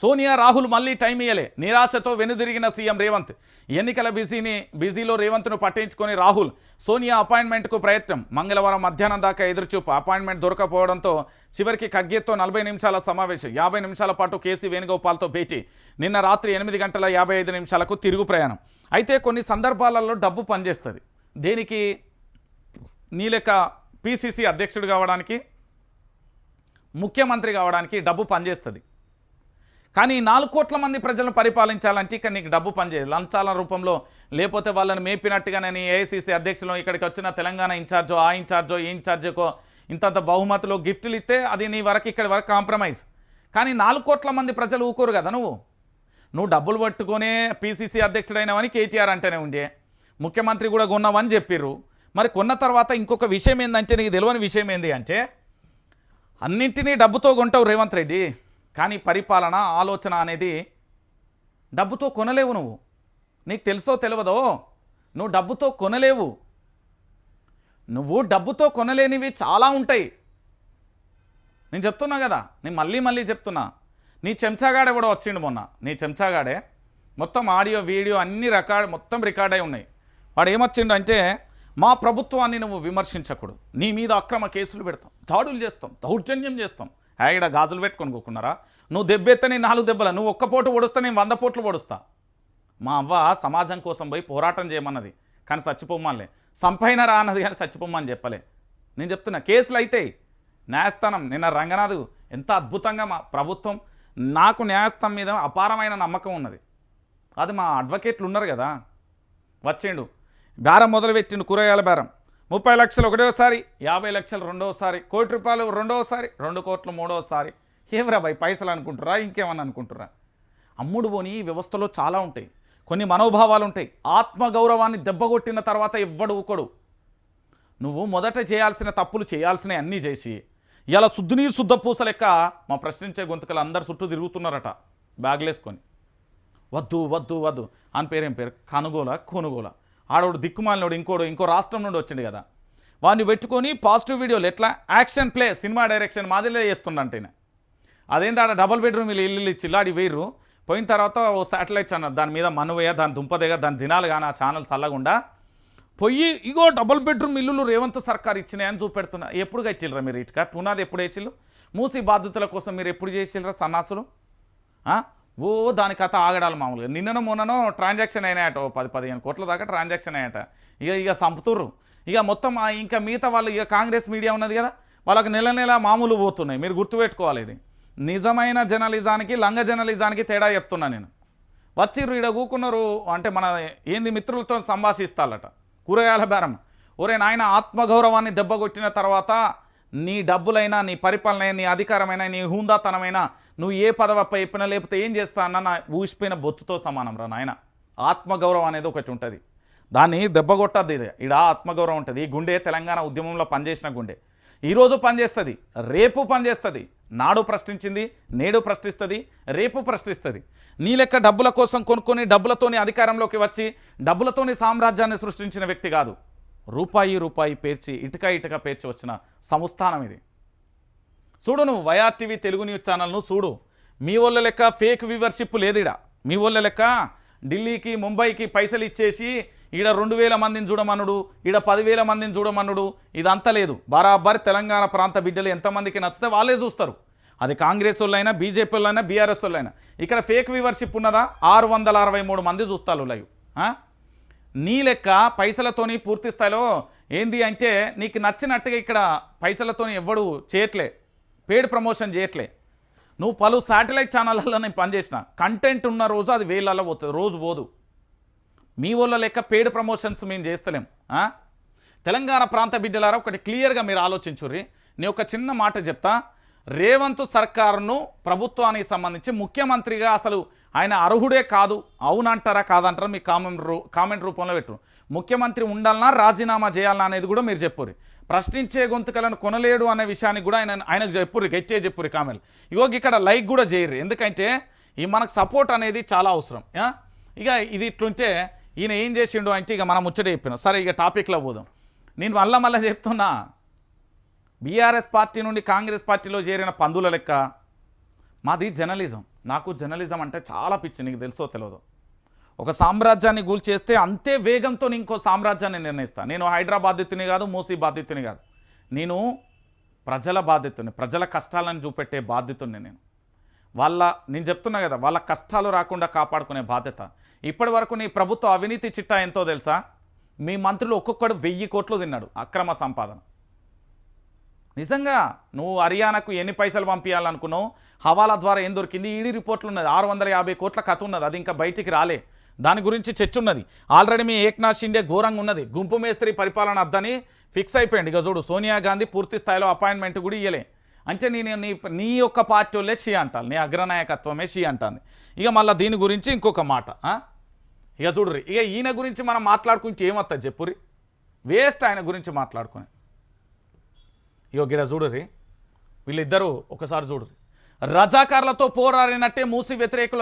సోనియా రాహుల్ మళ్ళీ టైం ఇయ్యలే. నిరాశతో వెనుదిరిగిన సీఎం రేవంత్. ఎన్నికల బిజీని బిజీలో రేవంత్ను పట్టించుకొని రాహుల్ సోనియా అపాయింట్మెంట్కు ప్రయత్నం. మంగళవారం మధ్యాహ్నం దాకా ఎదురుచూపు. అపాయింట్మెంట్ దొరకపోవడంతో చివరికి ఖడ్గేతో నలభై నిమిషాల సమావేశం. యాభై నిమిషాల పాటు కేసీ వేణుగోపాల్తో భేటీ. నిన్న రాత్రి ఎనిమిది గంటల యాభై ఐదు నిమిషాలకు తిరుగు ప్రయాణం. అయితే కొన్ని సందర్భాలలో డబ్బు పనిచేస్తుంది. దేనికి? నీ లెక్క పిసిసి అధ్యక్షుడు కావడానికి ముఖ్యమంత్రి కావడానికి డబ్బు పనిచేస్తుంది. కానీ నాలుగు కోట్ల మంది ప్రజలను పరిపాలించాలంటే ఇక్కడ నీకు డబ్బు పనిచేయదు. లంచాల రూపంలో లేకపోతే వాళ్ళని మేపినట్టుగా నేను ఏఐసీసీ అధ్యక్షులు ఇక్కడికి వచ్చిన తెలంగాణ ఇన్ఛార్జో ఆ ఇన్ఛార్జో ఈ ఇన్ఛార్జోకో ఇంతంత బహుమతులు గిఫ్టులు ఇస్తే అది నీ వరకు ఇక్కడి వరకు కాంప్రమైజ్. కానీ నాలుగు కోట్ల మంది ప్రజలు ఊకోరు కదా నువ్వు? నువ్వు డబ్బులు పట్టుకునే పీసీసీ అధ్యక్షుడైనవని కేటీఆర్ అంటేనే ఉండే. ముఖ్యమంత్రి కూడా కొన్నావని చెప్పిర్రు. మరి కొన్న తర్వాత ఇంకొక విషయం ఏంటంటే నీకు తెలియని విషయం ఏంది అంటే అన్నింటినీ డబ్బుతో కొంటావు రేవంత్ రెడ్డి. కానీ పరిపాలన ఆలోచన అనేది డబ్బుతో కొనలేవు నువ్వు. నీకు తెలుసో తెలియదో నువ్వు డబ్బుతో కొనలేవు. నువ్వు డబ్బుతో కొనలేనివి చాలా ఉంటాయి. నేను చెప్తున్నా కదా నేను మళ్ళీ మళ్ళీ చెప్తున్నా. నీ చెంచాగాడే కూడా వచ్చిండు మొన్న. నీ చెంచాగాడే. మొత్తం ఆడియో వీడియో అన్ని రికార్డ్ మొత్తం రికార్డ్ అయి ఉన్నాయి. వాడు ఏమొచ్చిండు అంటే మా ప్రభుత్వాన్ని నువ్వు విమర్శించకూడదు. నీ మీద అక్రమ కేసులు పెడతాం. దాడులు చేస్తాం. దౌర్జన్యం చేస్తాం. హ్యాగడ గాజులు పెట్టుకొని కూకున్నారా? నువ్వు దెబ్బెత్తే నేను నాలుగు దెబ్బల నువ్వు ఒక్క పోటు పొడుస్తా నేను వంద పోట్లు పొడుస్తా. మా అవ్వ సమాజం కోసం పోయి పోరాటం చేయమన్నది కానీ చచ్చిపోమ్మలే సంపైన రా అన్నది కానీ చచ్చిపోమ్మని చెప్పలే. నేను చెప్తున్నా కేసులు అయితే న్యాయస్థానం నిన్న రంగనాథ్ ఎంత అద్భుతంగా మా ప్రభుత్వం నాకు న్యాయస్థానం మీద అపారమైన నమ్మకం ఉన్నది. అది మా అడ్వకేట్లు ఉన్నారు కదా. వచ్చిండు బేరం మొదలుపెట్టిండు కూరగాయల బేరం. ముప్పై లక్షలు ఒకటోసారి యాభై లక్షలు రెండోసారి కోటి రూపాయలు రెండోసారి రెండు కోట్లు మూడోసారి. ఏమరా భయ్ పైసలు అనుకుంటురా ఇంకేమని అనుకుంటురా అమ్ముడు పోని వ్యవస్థలో చాలా ఉంటాయి. కొన్ని మనోభావాలు ఉంటాయి. ఆత్మగౌరవాన్ని దెబ్బగొట్టిన తర్వాత ఎవ్వడు ఊకడు. నువ్వు మొదట చేయాల్సిన తప్పులు చేయాల్సినవి అన్నీ చేసి ఇలా శుద్ధిని శుద్ధ పూస లెక్క మా ప్రశ్నించే గొంతుకలు అందరు చుట్టూ తిరుగుతున్నారట బ్యాగులేసుకొని. వద్దు వద్దు వద్దు. అని పేరేం పేరు? కనుగోల కొనుగోల. ఆడోడు దిక్కుమాలినోడు ఇంకోడు ఇంకో రాష్ట్రం నుండి వచ్చింది కదా. వాడిని పెట్టుకొని పాజిటివ్ వీడియోలు ఎట్లా? యాక్షన్ ప్లే సినిమా డైరెక్షన్ మాదిరిలో చేస్తుండంటేనే అదేంటి ఆడ డబల్ బెడ్రూమ్ వీళ్ళు ఇల్లు ఇచ్చి ఆడి వేర్రు పోయిన తర్వాత ఓ శాటిలైట్ ఛానల్ దాని మీద మనువయ్య దాని దుంపదేగా దాని దినాలు కానీ ఆ ఛానల్ చల్లకుండా పొయ్యి ఇగో డబుల్ బెడ్రూమ్ ఇల్లులు రేవంత్ సర్కార్ ఇచ్చినాయని చూపెడుతున్నా. ఎప్పుడుగా ఇచ్చిల్రా మీరు ఇటుక? పునాది ఎప్పుడు వేసిల్లు మూసి బాధ్యతల కోసం మీరు ఎప్పుడు చేసిల్రా సన్నాసులు? ఓ దాని కథ ఆగడాలి మామూలుగా. నిన్ననో మొన్ననో ట్రాన్సాక్షన్ అయినాయట. ఓ పది పదిహేను కోట్ల దాకా ట్రాన్సాక్షన్ అయ్యాట ఇక ఇక సంపుతుర్రు. ఇక మొత్తం ఇంకా మిగతా వాళ్ళు ఇక కాంగ్రెస్ మీడియా ఉన్నది కదా? వాళ్ళకి నెల నెల మామూలు పోతున్నాయి. మీరు గుర్తుపెట్టుకోవాలి ఇది. నిజమైన జర్నలిజానికి లంగ జర్నలిజానికి తేడా చెప్తున్నా నేను. వచ్చిర్రు ఈడ కూకున్నారు అంటే మన ఏంది మిత్రులతో సంభాషిస్తాలట కూరగాయల బేరం. ఒరే నాయన ఆత్మగౌరవాన్ని దెబ్బ కొట్టిన తర్వాత నీ డబ్బులైనా నీ పరిపాలన నీ అధికారమైన నీ హూందాతనమైనా నువ్వు ఏ పదవప్ప ఎప్పినా లేకపోతే ఏం చేస్తా అన్న నా ఊసిపోయిన బొత్తుతో సమానం రా నాయన. ఆత్మగౌరవం అనేది ఒకటి ఉంటుంది. దాన్ని దెబ్బగొట్టద్ది కొట్టద్ది ఈడ ఆత్మగౌరవం ఉంటుంది. ఈ గుండె తెలంగాణ ఉద్యమంలో పనిచేసిన గుండె. ఈరోజు పనిచేస్తుంది. రేపు పనిచేస్తుంది. నాడు ప్రశ్నించింది నేడు ప్రశ్నిస్తుంది రేపు ప్రశ్నిస్తుంది. నీ లెక్క డబ్బుల కోసం కొనుక్కొని డబ్బులతోని అధికారంలోకి వచ్చి డబ్బులతోని సామ్రాజ్యాన్ని సృష్టించిన వ్యక్తి కాదు. రూపాయి రూపాయి పేర్చి ఇటుక ఇటుక పేర్చి వచ్చిన సంస్థానం ఇది. చూడు నువ్వు వైఆర్టీవీ తెలుగు న్యూస్ ఛానల్ను చూడు. మీ వాళ్ళ లెక్క ఫేక్ వ్యూవర్షిప్ లేదు ఈడ. మీ వాళ్ళ లెక్క ఢిల్లీకి ముంబైకి పైసలు ఇచ్చేసి ఈడ రెండు వేల మందిని చూడమనుడు ఈడ పదివేల మందిని చూడమనుడు ఇదంతా లేదు. బరాబర్ తెలంగాణ ప్రాంత బిడ్డలు ఎంతమందికి నచ్చితే వాళ్ళే చూస్తారు. అది కాంగ్రెస్ వాళ్ళైనా బీజేపీ వాళ్ళైనా బీఆర్ఎస్ వాళ్ళైనా. ఇక్కడ ఫేక్ వ్యూవర్షిప్ ఉన్నదా? ఆరు వందల అరవై మూడు మంది చూస్తారు లైవ్. నీ లెక్క పైసలతోని పూర్తి స్థాయిలో ఏంది అంటే నీకు నచ్చినట్టుగా ఇక్కడ పైసలతోని ఎవ్వడు చేయట్లే పేడ్ ప్రమోషన్ చేయట్లే. నువ్వు పలు శాటిలైట్ ఛానళ్ళలో నేను పనిచేసిన కంటెంట్ ఉన్న రోజు అది వేలలో పోతుంది రోజు పోదు. మీ వాళ్ళ లెక్క పేడ్ ప్రమోషన్స్ మేము చేస్తలేం తెలంగాణ ప్రాంత బిడ్డలారా ఒకటి క్లియర్గా మీరు ఆలోచించుర్రి. నేను ఒక చిన్న మాట చెప్తా. రేవంత్ సర్కారును ప్రభుత్వానికి సంబంధించి ముఖ్యమంత్రిగా అసలు ఆయన అర్హుడే కాదు అవునంటారా కాదంటారా మీ కామెంట్ రూ కామెంట్ రూపంలో పెట్టు. ముఖ్యమంత్రి ఉండాలన్నా రాజీనామా చేయాలన్నా అనేది కూడా మీరు చెప్పుర్రి. ప్రశ్నించే గొంతుకలను కొనలేడు అనే విషయానికి కూడా ఆయన ఆయనకు చెప్పుర్రి గెచ్చే చెప్పుర్రి కామెంట్. ఇగో ఇక్కడ లైక్ కూడా చేయరు ఎందుకంటే ఈ మనకు సపోర్ట్ అనేది చాలా అవసరం ఇక ఇది ఇట్లుంటే ఈయన ఏం చేసిండు అంటే ఇక మనం ముచ్చట చెప్పిన. సరే ఇక టాపిక్లో పోదాం. నేను మళ్ళా మళ్ళీ చెప్తున్నా. బీఆర్ఎస్ పార్టీ నుండి కాంగ్రెస్ పార్టీలో చేరిన పందుల లెక్క మాది జర్నలిజం. నాకు జర్నలిజం అంటే చాలా పిచ్చి నీకు తెలుసో తెలియదు ఒక సామ్రాజ్యాన్ని కూల్చేస్తే అంతే వేగంతో నేను ఇంకో సామ్రాజ్యాన్ని నిర్ణయిస్తాను నేను హైదరాబాద్ కాదు మూసీ బాధితుని కాదు. నేను ప్రజల బాధితుని ప్రజల కష్టాలను చూపెట్టే బాధితుని నేను. వాళ్ళ నేను చెప్తున్నా కదా వాళ్ళ కష్టాలు రాకుండా కాపాడుకునే బాధ్యత. ఇప్పటి వరకు నీ ప్రభుత్వ అవినీతి చిట్టా ఎంతో తెలుసా? మీ మంత్రులు ఒక్కొక్కడు వెయ్యి కోట్లు తిన్నాడు అక్రమ సంపాదన. నిజంగా నువ్వు హర్యానాకు ఎన్ని పైసలు పంపించాలనుకున్నావు హవాలా ద్వారా ఏం దొరికింది? ఈడీ రిపోర్ట్లు ఉన్నది. ఆరు వందల యాభై కోట్ల కథ ఉన్నది. అది ఇంకా బయటికి రాలే. దాని గురించి చర్చ ఉన్నది. ఆల్రెడీ మీ ఏక్నాథ్ షిండే ఘోరంగా ఉన్నది. గుంపు మేస్త్రి పరిపాలన అద్దని ఫిక్స్ అయిపోయింది. ఇక చూడు సోనియా గాంధీ పూర్తి స్థాయిలో అపాయింట్మెంట్ కూడా ఇయ్యలే. అంటే నేను నీ నీ యొక్క పార్టీ వాళ్ళే షీ అంటాను నీ అగ్రనాయకత్వమే షీ అంటాను ఇక మళ్ళీ దీని గురించి ఇంకొక మాట ఇక చూడుర్రి. ఇక ఈయన గురించి మనం మాట్లాడుకుంటే ఏమవుతుంది చెప్పుర్రి? వేస్ట్ ఆయన గురించి మాట్లాడుకుని. ఇగో గిడ చూడుర్రి. వీళ్ళిద్దరూ ఒకసారి చూడుర్రి. రజాకార్లతో పోరాడినట్టే మూసి వ్యతిరేకుల